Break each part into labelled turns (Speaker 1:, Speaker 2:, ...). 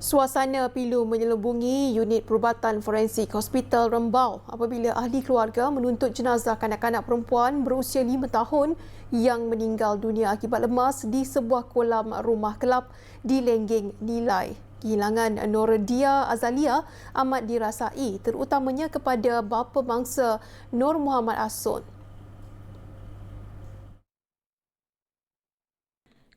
Speaker 1: Suasana pilu menyelubungi unit perubatan forensik Hospital Rembau apabila ahli keluarga menuntut jenazah kanak-kanak perempuan berusia 5 tahun yang meninggal dunia akibat lemas di sebuah kolam rumah kelab di Lengging Nilai. Kehilangan Noradia Azalia amat dirasai terutamanya kepada bapa bangsa Nur Muhammad Asun.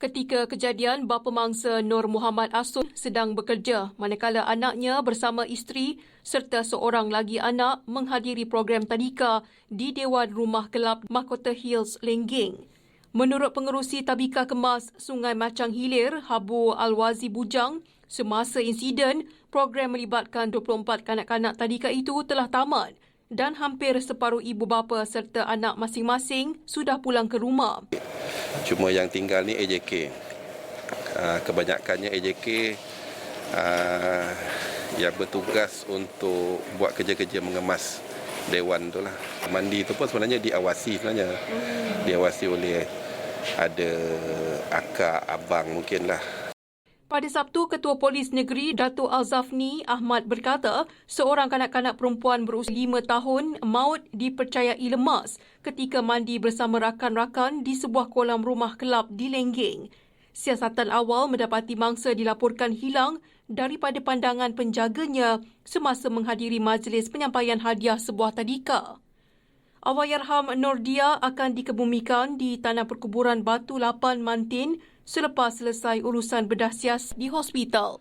Speaker 1: Ketika kejadian, bapa mangsa Nur Muhammad Asun sedang bekerja manakala anaknya bersama isteri serta seorang lagi anak menghadiri program tadika di Dewan Rumah Kelab Mahkota Hills, Lengging. Menurut pengerusi Tabika Kemas Sungai Macang Hilir, Habu Alwazi Bujang, semasa insiden, program melibatkan 24 kanak-kanak tadika itu telah tamat dan hampir separuh ibu bapa serta anak masing-masing sudah pulang ke rumah.
Speaker 2: Cuma yang tinggal ni AJK. Ah, kebanyakannya AJK ah, yang bertugas untuk buat kerja-kerja mengemas dewan tu lah. Mandi tu pun sebenarnya diawasi sebenarnya. Diawasi oleh ada akak, abang mungkin lah.
Speaker 1: Pada Sabtu, Ketua Polis Negeri Datuk Alzafni Ahmad berkata, seorang kanak-kanak perempuan berusia 5 tahun maut dipercayai lemas ketika mandi bersama rakan-rakan di sebuah kolam rumah kelab di Lengging. Siasatan awal mendapati mangsa dilaporkan hilang daripada pandangan penjaganya semasa menghadiri majlis penyampaian hadiah sebuah tadika. Awayyarham Nordia akan dikebumikan di Tanah Perkuburan Batu Lapan Mantin selepas selesai urusan bedah sias di hospital.